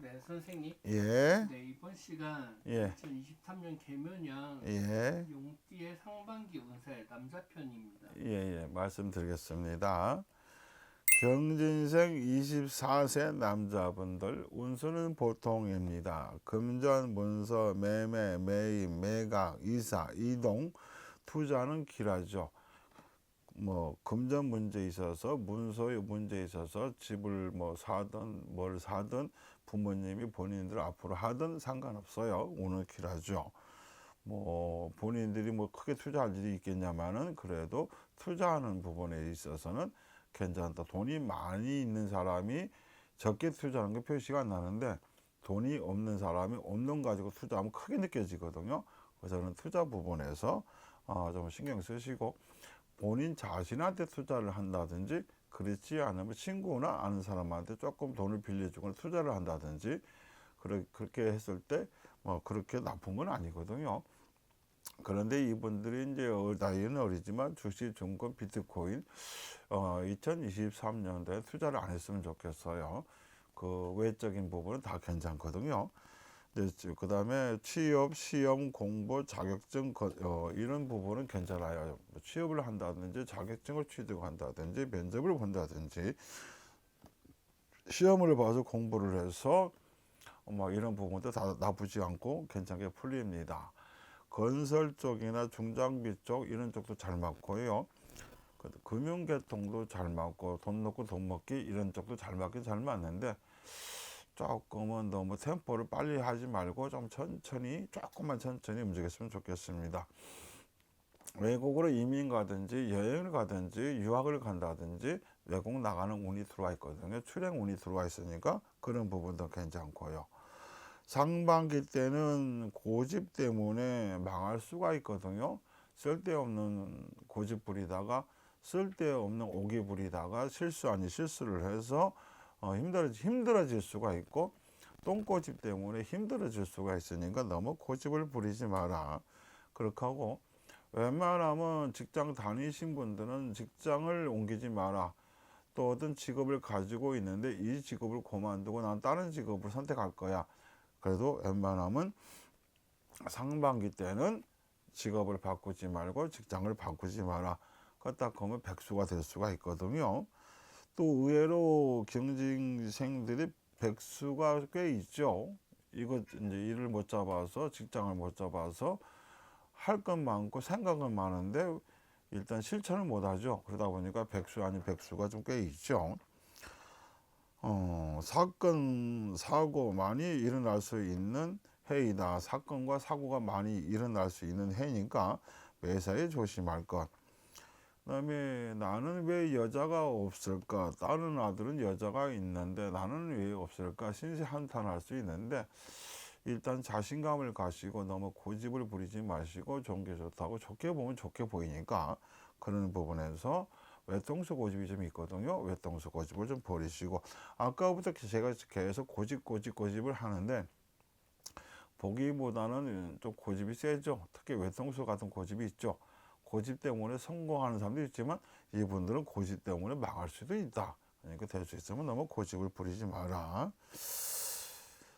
네, 선생님. 예, 네, 이번 시간 예, 2023년 개면양 예, 용띠의 상반기 운세 남자 편입니다. 예, 예, 말씀드리겠습니다. 경진생 24세 남자분들 운수는 보통입니다. 금전, 문서, 매매, 매입, 매각, 이사, 이동, 투자는 길하죠. 뭐 금전 문제 있어서 문서의 문제 있어서 집을 뭐 사든 뭘 사든 부모님이 본인들 앞으로 하든 상관없어요. 운은 길하죠. 뭐 본인들이 뭐 크게 투자할 일이 있겠냐마는 그래도 투자하는 부분에 있어서는 괜찮다. 돈이 많이 있는 사람이 적게 투자하는 게 표시가 안 나는데 돈이 없는 사람이 없는 가지고 투자하면 크게 느껴지거든요. 그래서 저는 투자 부분에서 어, 좀 신경 쓰시고 본인 자신한테 투자를 한다든지 그렇지 않으면 친구나 아는 사람한테 조금 돈을 빌려주거나 투자를 한다든지 그렇- 그렇게 했을 때 뭐 그렇게 나쁜 건 아니거든요. 그런데 이분들이 이제 어- 나이는 어리지만 주식, 증권, 비트코인 어, 2023년도에 투자를 안 했으면 좋겠어요. 그 외적인 부분은 다 괜찮거든요. 그 다음에 취업, 시험, 공부, 자격증 거- 어, 이런 부분은 괜찮아요. 뭐 취업을 한다든지 자격증을 취득한다든지 면접을 본다든지 시험을 봐서 공부를 해서 뭐 이런 부분도 다 나쁘지 않고 괜찮게 풀립니다. 건설 쪽이나 중장비 쪽 이런 쪽도 잘 맞고요. 그 금융계통도 잘 맞고 돈 넣고 돈 먹기 이런 쪽도 잘 맞긴 잘 맞는데 조금은 너무 템포를 빨리 하지 말고 좀 천천히 조금만 천천히 움직였으면 좋겠습니다. 외국으로 이민 가든지 여행을 가든지 유학을 간다든지 외국 나가는 운이 들어와 있거든요. 출행 운이 들어와 있으니까 그런 부분도 괜찮고요. 상반기 때는 고집 때문에 망할 수가 있거든요. 쓸데없는 고집 부리다가 쓸데없는 오기 부리다가 실수 아닌 실수를 해서 어, 힘들어 힘들어질 수가 있고 똥고집 때문에 힘들어질 수가 있으니까 너무 고집을 부리지 마라. 그렇게 하고 웬만하면 직장 다니신 분들은 직장을 옮기지 마라. 또 어떤 직업을 가지고 있는데 이 직업을 그만두고 난 다른 직업을 선택할 거야. 그래도 웬만하면 상반기 때는 직업을 바꾸지 말고 직장을 바꾸지 마라. 그렇다 그러면 백수가 될 수가 있거든요. 또 의외로 경쟁생들이 백수가 꽤 있죠. 이거 이제 일을 못 잡아서 직장을 못 잡아서 할 건 많고 생각은 많은데 일단 실천을 못 하죠. 그러다 보니까 백수 아닌 백수가 좀 꽤 있죠. 어, 사건, 사고 많이 일어날 수 있는 해이다. 사건과 사고가 많이 일어날 수 있는 해니까 매사에 조심할 것. 그다음에 나는 왜 여자가 없을까? 다른 아들은 여자가 있는데 나는 왜 없을까? 신세한탄할 수 있는데 일단 자신감을 가지고 너무 고집을 부리지 마시고 좋은 게 좋다고 좋게 보면 좋게 보이니까 그런 부분에서 외통수 고집이 좀 있거든요. 외통수 고집을 좀 버리시고 아까부터 제가 계속 고집 고집 고집을 하는데 보기보다는 좀 고집이 세죠. 특히 외통수 같은 고집이 있죠. 고집 때문에 성공하는 사람도 있지만 이분들은 고집 때문에 망할 수도 있다. 그러니까 될 수 있으면 너무 고집을 부리지 마라.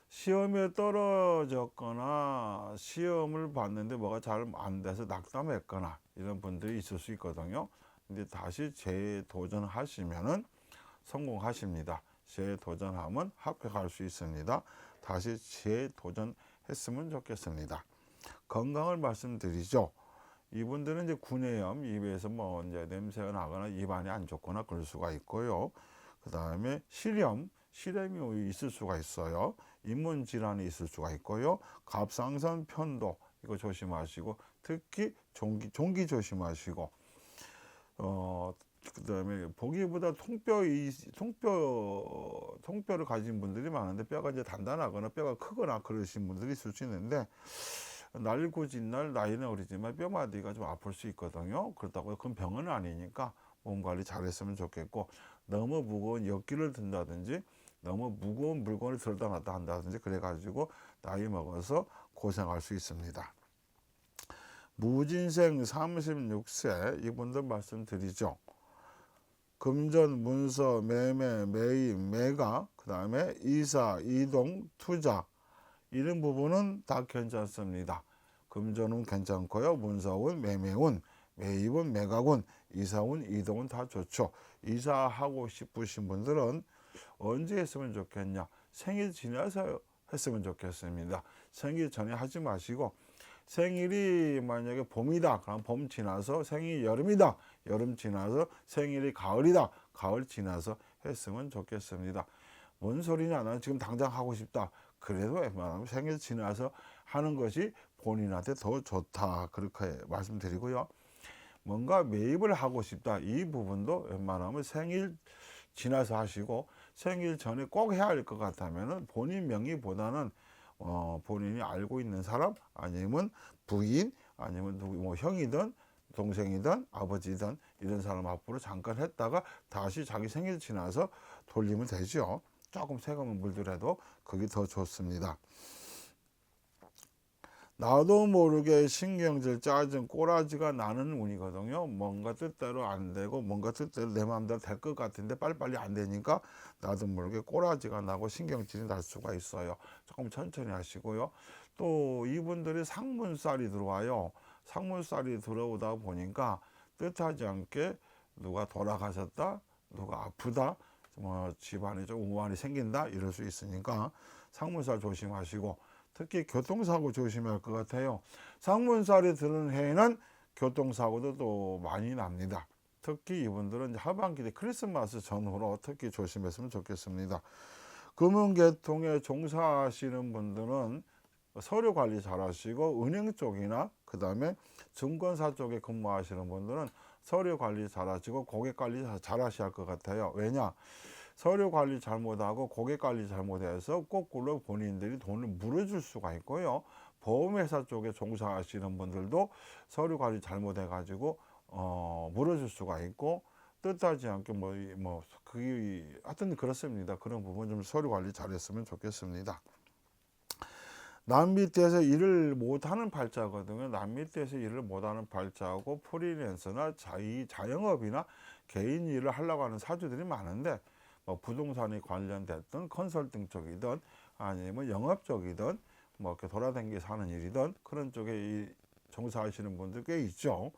시험에 떨어졌거나 시험을 봤는데 뭐가 잘 안 돼서 낙담했거나 이런 분들이 있을 수 있거든요. 근데 다시 재도전하시면은 성공하십니다. 재도전하면 합격할 수 있습니다. 다시 재도전했으면 좋겠습니다. 건강을 말씀드리죠. 이분들은 이제 구내염, 입에서 뭐 이제 냄새가 나거나 입안이 안 좋거나 그럴 수가 있고요. 그 다음에 실염, 실염이 있을 수가 있어요. 인문 질환이 있을 수가 있고요. 갑상선 편도 이거 조심하시고 특히 종기 종기 조심하시고 어 그다음에 보기보다 통뼈 이 통뼈 통뼈를 가진 분들이 많은데 뼈가 이제 단단하거나 뼈가 크거나 그러신 분들이 있을 수 있는데 날고진 날 나이는 어리지만 뼈마디가 좀 아플 수 있거든요. 그렇다고 그건 병은 아니니까 몸 관리 잘했으면 좋겠고 너무 무거운 역기를 든다든지 너무 무거운 물건을 들다 놨다 한다든지 그래가지고 나이 먹어서 고생할 수 있습니다. 무진생 36세 이분들 말씀드리죠. 금전, 문서, 매매, 매입, 매각 그 다음에 이사, 이동, 투자 이런 부분은 다 괜찮습니다. 금전운 괜찮고요. 문서운, 매매운, 매입은, 매각운, 이사운, 이동은 다 좋죠. 이사하고 싶으신 분들은 언제 했으면 좋겠냐? 생일 지나서 했으면 좋겠습니다. 생일 전에 하지 마시고 생일이 만약에 봄이다. 그럼 봄 지나서 생일이 여름이다. 여름 지나서 생일이 가을이다. 가을 지나서 했으면 좋겠습니다. 뭔 소리냐? 나는 지금 당장 하고 싶다. 그래도 웬만하면 생일 지나서 하는 것이 본인한테 더 좋다. 그렇게 말씀드리고요. 뭔가 매입을 하고 싶다. 이 부분도 웬만하면 생일 지나서 하시고 생일 전에 꼭 해야 할 것 같다면은 본인 명의보다는 어, 본인이 알고 있는 사람 아니면 부인 아니면 누구 뭐 형이든 동생이든 아버지든 이런 사람 앞으로 잠깐 했다가 다시 자기 생일 지나서 돌리면 되죠. 조금 세금을 물더라도 그게 더 좋습니다. 나도 모르게 신경질 짜증 꼬라지가 나는 운이거든요. 뭔가 뜻대로 안 되고 뭔가 뜻대로 내 마음대로 될 것 같은데 빨리빨리 안 되니까 나도 모르게 꼬라지가 나고 신경질이 날 수가 있어요. 조금 천천히 하시고요. 또 이분들이 상문살이 들어와요. 상문살이 들어오다 보니까 뜻하지 않게 누가 돌아가셨다, 누가 아프다, 뭐 집안에 좀 우환이 생긴다 이럴 수 있으니까 상문살 조심하시고 특히 교통사고 조심해야 할것 같아요. 상문살이 드는 해에는 교통사고도 또 많이 납니다. 특히 이분들은 하반기 때 크리스마스 전후로 특히 조심했으면 좋겠습니다. 금융계통에 종사하시는 분들은 서류 관리 잘 하시고 은행 쪽이나 그 다음에 증권사 쪽에 근무하시는 분들은 서류 관리 잘 하시고 고객 관리 잘 하셔야 할 것 같아요. 왜냐? 서류 관리 잘못하고 고객 관리 잘못해서 거꾸로 본인들이 돈을 물어줄 수가 있고요. 보험회사 쪽에 종사하시는 분들도 서류 관리 잘못해 가지고 어 물어줄 수가 있고 뜻하지 않게 뭐 뭐 그게 하여튼 그렇습니다. 그런 부분 좀 서류 관리 잘했으면 좋겠습니다. 남 밑에서 일을 못하는 팔자거든요. 남 밑에서 일을 못하는 팔자하고 프리랜서나 자이 자영업이나 개인 일을 하려고 하는 사주들이 많은데 뭐 부동산에 관련됐든 컨설팅 쪽이든 아니면 영업 쪽이든 뭐 이렇게 돌아다니기 사는 일이든 그런 쪽에 이 종사하시는 분들 꽤 있죠.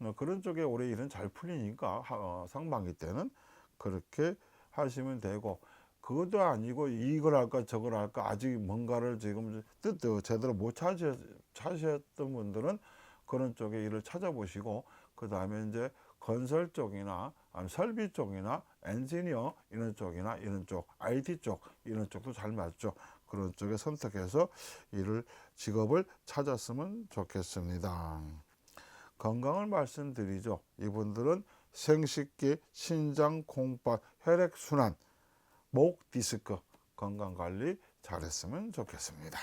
어, 그런 쪽에 올해 일은 잘 풀리니까 하- 어, 상반기 때는 그렇게 하시면 되고 그것도 아니고 이걸 할까 저걸 할까 아직 뭔가를 지금 뜻도 제대로 못 찾으, 찾으셨던 분들은 그런 쪽에 일을 찾아보시고 그 다음에 이제 건설 쪽이나 설비 쪽이나 엔지니어 이런 쪽이나 이런 쪽 IT 쪽 이런 쪽도 잘 맞죠. 그런 쪽에 선택해서 일을 직업을 찾았으면 좋겠습니다. 건강을 말씀드리죠. 이분들은 생식기 신장 공파 혈액 순환 목 디스크 건강 관리 잘했으면 좋겠습니다.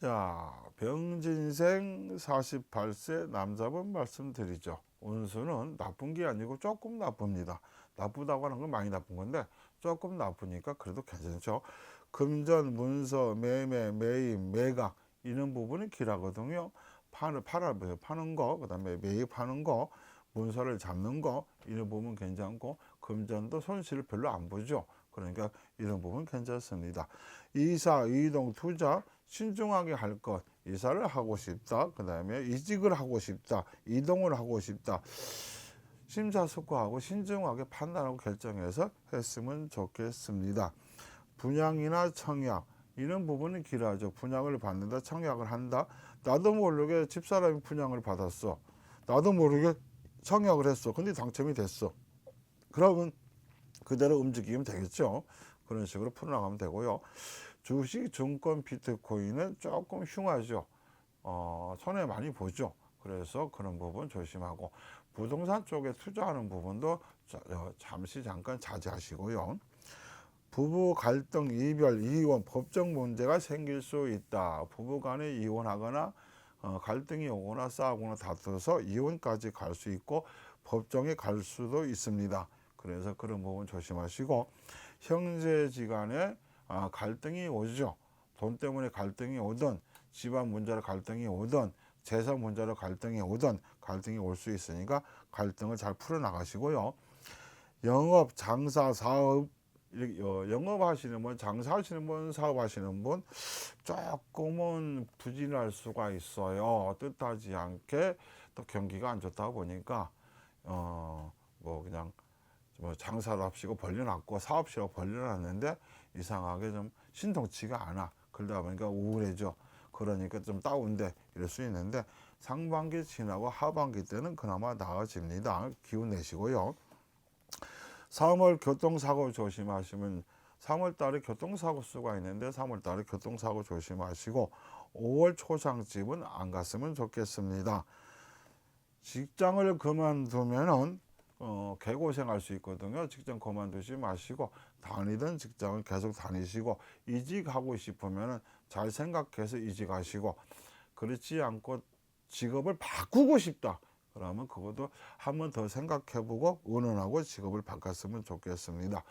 자, 병진생 48세 남자분 말씀드리죠. 운수는 나쁜 게 아니고 조금 나쁩니다. 나쁘다고 하는 건 많이 나쁜 건데 조금 나쁘니까 그래도 괜찮죠. 금전, 문서, 매매, 매입, 매각 이런 부분이 길하거든요. 파는 팔아 파는 거, 그다음에 매입하는 거, 문서를 잡는 거 이런 부분 괜찮고 금전도 손실을 별로 안 보죠. 그러니까 이런 부분 괜찮습니다. 이사, 이동, 투자 신중하게 할 것. 이사를 하고 싶다. 그 다음에 이직을 하고 싶다. 이동을 하고 싶다. 심사숙고하고 신중하게 판단하고 결정해서 했으면 좋겠습니다. 분양이나 청약 이런 부분은 길하죠. 분양을 받는다, 청약을 한다. 나도 모르게 집사람이 분양을 받았어. 나도 모르게 청약을 했어. 근데 당첨이 됐어. 그러면 그대로 움직이면 되겠죠. 그런 식으로 풀어나가면 되고요. 주식, 증권, 비트코인은 조금 흉하죠. 어, 손해 많이 보죠. 그래서 그런 부분 조심하고 부동산 쪽에 투자하는 부분도 자- 어, 잠시 잠깐 자제하시고요. 부부 갈등, 이별, 이혼, 법적 문제가 생길 수 있다. 부부 간에 이혼하거나 어, 갈등이 오거나 싸우거나 다투어서 이혼까지 갈 수 있고 법정에 갈 수도 있습니다. 그래서 그런 부분 조심하시고 형제지간에 아, 갈등이 오죠. 돈 때문에 갈등이 오든 집안 문제로 갈등이 오든 재산 문제로 갈등이 오든 갈등이 올 수 있으니까 갈등을 잘 풀어 나가시고요. 영업, 장사, 사업 어, 영업하시는 분, 장사하시는 분, 사업하시는 분 조금은 부진할 수가 있어요. 뜻하지 않게 또 경기가 안 좋다 보니까 어 뭐 그냥 뭐 장사를 합시고 벌려놨고 사업시라고 벌려놨는데 이상하게 좀 신통치가 않아. 그러다 보니까 우울해져. 그러니까 좀 다운돼 이럴 수 있는데 상반기 지나고 하반기 때는 그나마 나아집니다. 기운 내시고요. 3월 교통사고 조심하시면 3월 달에 교통사고 수가 있는데 3월 달에 교통사고 조심하시고 5월 초상집은 안 갔으면 좋겠습니다. 직장을 그만두면은 어, 개고생할 수 있거든요. 직장 그만두지 마시고 다니던 직장을 계속 다니시고 이직하고 싶으면은 잘 생각해서 이직하시고 그렇지 않고 직업을 바꾸고 싶다. 그러면 그것도 한 번 더 생각해보고 의논하고 직업을 바꿨으면 좋겠습니다.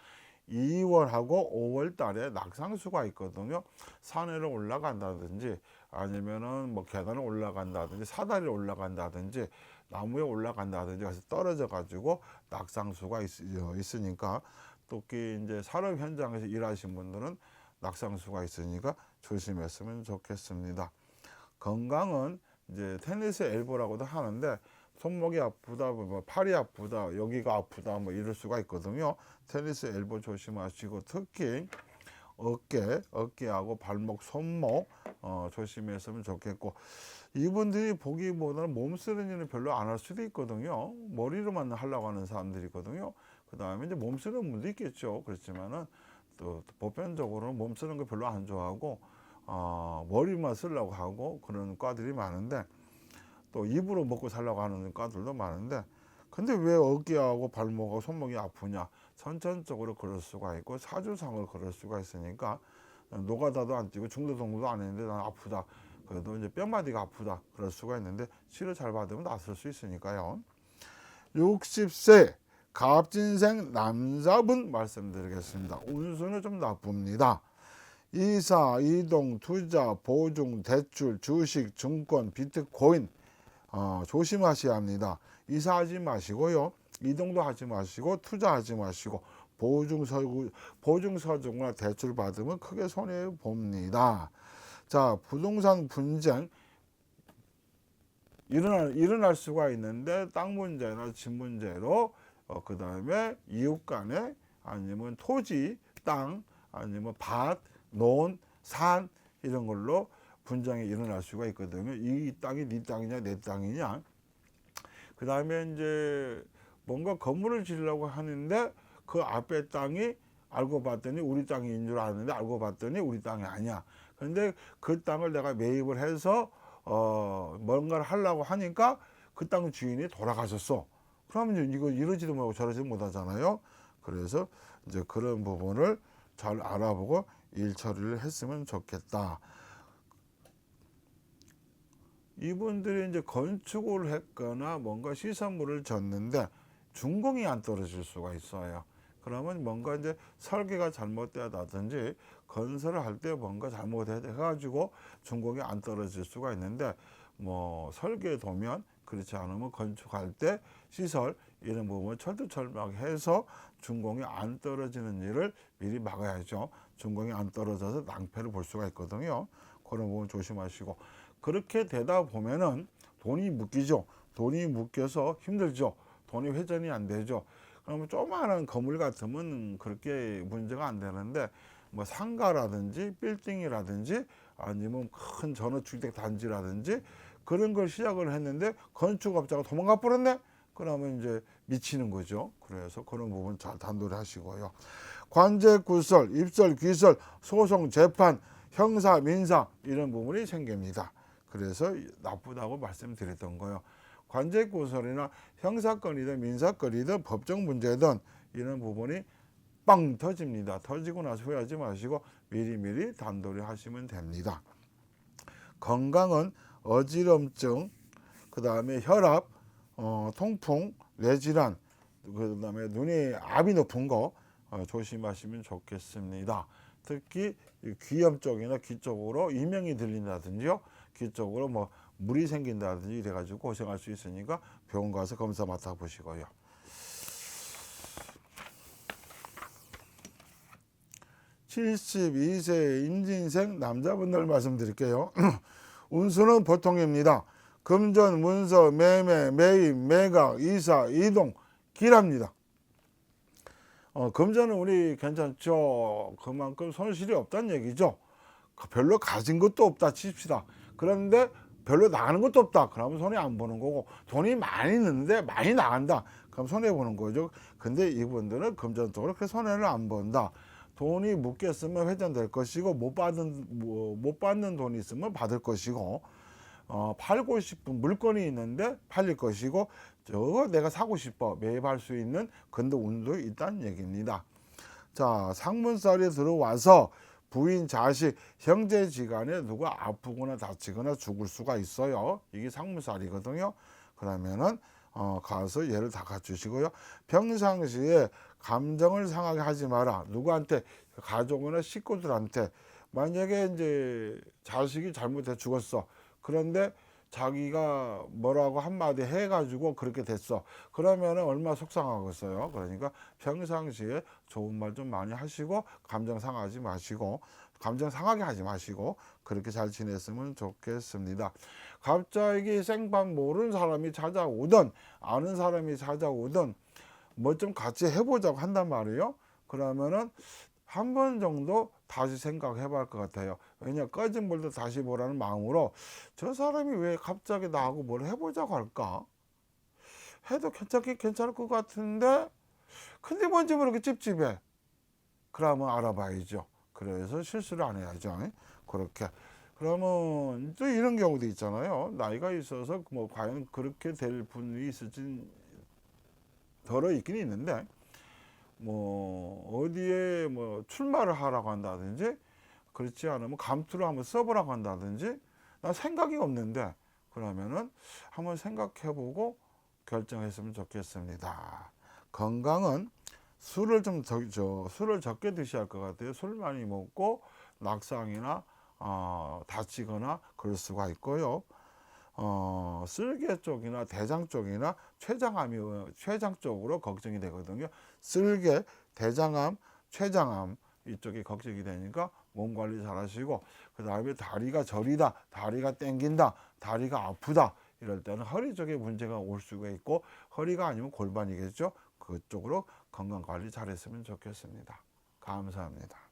2월하고 5월 달에 낙상수가 있거든요. 산에를 올라간다든지 아니면은 뭐 계단을 올라간다든지 사다리를 올라간다든지 나무에 올라간다든지 해서 떨어져 가지고 낙상수가 있, 어, 있으니까 특히 이제 산업 현장에서 일하신 분들은 낙상수가 있으니까 조심했으면 좋겠습니다. 건강은 이제 테니스 엘보라고도 하는데 손목이 아프다, 뭐 팔이 아프다, 여기가 아프다, 뭐 이럴 수가 있거든요. 테니스 엘보 조심하시고 특히 어깨, 어깨하고 발목, 손목 어, 조심했으면 좋겠고 이분들이 보기보다는 몸 쓰는 일은 별로 안 할 수도 있거든요. 머리로만 하려고 하는 사람들이거든요. 그 다음에 이제 몸 쓰는 분도 있겠죠. 그렇지만은 또 보편적으로는 몸 쓰는 거 별로 안 좋아하고 어, 머리만 쓰려고 하고 그런 과들이 많은데 또 입으로 먹고 살려고 하는 과들도 많은데 근데 왜 어깨하고 발목하고 손목이 아프냐? 선천적으로 그럴 수가 있고 사주상으로 그럴 수가 있으니까 노가다도 안 뛰고 중도동무도 안 했는데 난 아프다. 그래도 이제 뼈마디가 아프다. 그럴 수가 있는데 치료 잘 받으면 낫을 수 있으니까요. 60세 갑진생 남자분 말씀드리겠습니다. 운수는 좀 나쁩니다. 이사, 이동, 투자, 보증, 대출, 주식, 증권, 비트코인 어, 조심하셔야 합니다. 이사하지 마시고요. 이동도 하지 마시고 투자하지 마시고 보증서 보증서증이나 대출 받으면 크게 손해 봅니다. 자, 부동산 분쟁 일어날 일어날 수가 있는데 땅 문제나 집 문제로 어, 그 다음에 이웃 간에 아니면 토지, 땅 아니면 밭, 논, 산 이런 걸로 분쟁이 일어날 수가 있거든요. 이 땅이 네 땅이냐 내 땅이냐. 그 다음에 이제 뭔가 건물을 지으려고 하는데 그 앞에 땅이 알고 봤더니 우리 땅인 줄 아는데 알고 봤더니 우리 땅이 아니야. 그런데 그 땅을 내가 매입을 해서 어 뭔가를 하려고 하니까 그 땅 주인이 돌아가셨어. 그러면 이거 이러지도 못하고 저러지도 못하잖아요. 그래서 이제 그런 부분을 잘 알아보고 일 처리를 했으면 좋겠다. 이분들이 이제 건축을 했거나 뭔가 시설물을 졌는데 준공이 안 떨어질 수가 있어요. 그러면 뭔가 이제 설계가 잘못되다든지 건설을 할 때 뭔가 잘못해가지고 준공이 안 떨어질 수가 있는데 뭐 설계 도면 그렇지 않으면 건축할 때 시설 이런 부분을 철두철미하게해서 준공이 안 떨어지는 일을 미리 막아야죠. 준공이 안 떨어져서 낭패를 볼 수가 있거든요. 그런 부분 조심하시고 그렇게 되다 보면은 돈이 묶이죠. 돈이 묶여서 힘들죠. 돈이 회전이 안 되죠. 그러면 조그마한 건물 같으면 그렇게 문제가 안 되는데 뭐 상가라든지 빌딩이라든지 아니면 큰 전원주택 단지라든지 그런 걸 시작을 했는데 건축업자가 도망가 버렸네? 그러면 이제 미치는 거죠. 그래서 그런 부분 잘 단도리 하시고요. 관제 구설, 입설, 귀설, 소송, 재판, 형사, 민사 이런 부분이 생깁니다. 그래서 나쁘다고 말씀드렸던 거예요. 관제 구설이나 형사건이든 민사건이든 법정 문제든 이런 부분이 빵 터집니다. 터지고 나서 후회하지 마시고 미리미리 단도리 하시면 됩니다. 건강은 어지럼증, 그 다음에 혈압, 어, 통풍, 뇌질환, 그 다음에 눈이 압이 높은 거 어, 조심하시면 좋겠습니다. 특히 이 귀염 쪽이나 귀 쪽으로 이명이 들린다든지요. 귀 쪽으로 뭐 물이 생긴다든지 이래가지고 고생할 수 있으니까 병원 가서 검사 맡아 보시고요. (72세) 임진생 남자분들 말씀드릴게요 운수는 보통입니다 금전 문서 매매 매입 매각 이사 이동 길합니다 어, 금전은 우리 괜찮죠. 그만큼 손실이 없다는 얘기죠. 그 별로 가진 것도 없다 칩시다. 그런데 별로 나가는 것도 없다. 그러면 손해 안 보는 거고 돈이 많이 있는데 많이 나간다. 그럼 손해 보는 거죠. 근데 이분들은 금전적으로 그렇게 손해를 안 본다. 돈이 묶여 있으면 회전될 것이고 못 받은 뭐, 못 받는 돈이 있으면 받을 것이고 어, 팔고 싶은 물건이 있는데 팔릴 것이고 저거 내가 사고 싶어 매입할 수 있는 근도 운도 있다는 얘기입니다. 자 상문살이 들어와서 부인, 자식, 형제지간에 누가 아프거나 다치거나 죽을 수가 있어요. 이게 상문살이거든요. 그러면은 어, 가서 얘를 다 갖추시고요. 평상시에 감정을 상하게 하지 마라. 누구한테 가족이나 식구들한테 만약에 이제 자식이 잘못해 죽었어. 그런데 자기가 뭐라고 한마디 해가지고 그렇게 됐어. 그러면은 얼마나 속상하겠어요. 그러니까 평상시에 좋은 말 좀 많이 하시고 감정 상하지 마시고 감정 상하게 하지 마시고 그렇게 잘 지냈으면 좋겠습니다. 갑자기 생판 모르는 사람이 찾아오든 아는 사람이 찾아오든 뭐 좀 같이 해보자고 한단 말이에요. 그러면은 한 번 정도 다시 생각해 볼것 같아요. 왜냐 꺼진 물도 다시 보라는 마음으로 저 사람이 왜 갑자기 나하고 뭘 해보자고 할까? 해도 괜찮긴 괜찮을 것 같은데 근데 뭔지 모르게 찝찝해. 그러면 알아봐야죠. 그래서 실수를 안 해야죠. 그렇게. 그러면 또 이런 경우도 있잖아요. 나이가 있어서 뭐 과연 그렇게 될 분이 있을지 덜어 있긴 있는데 뭐 어디에 뭐 출마를 하라고 한다든지 그렇지 않으면 감투를 한번 써보라고 한다든지 나 생각이 없는데 그러면은 한번 생각해보고 결정했으면 좋겠습니다. 건강은 술을 좀 적, 저, 술을 적게 드셔야 할 것 같아요. 술 많이 먹고 낙상이나 어, 다치거나 그럴 수가 있고요. 어, 쓸개 쪽이나 대장 쪽이나 췌장암이 췌장 쪽으로 걱정이 되거든요. 쓸개, 대장암, 췌장암 이쪽이 걱정이 되니까 몸 관리 잘 하시고 그 다음에 다리가 저리다, 다리가 땡긴다, 다리가 아프다 이럴 때는 허리 쪽에 문제가 올 수가 있고 허리가 아니면 골반이겠죠. 그쪽으로 건강 관리 잘 했으면 좋겠습니다. 감사합니다.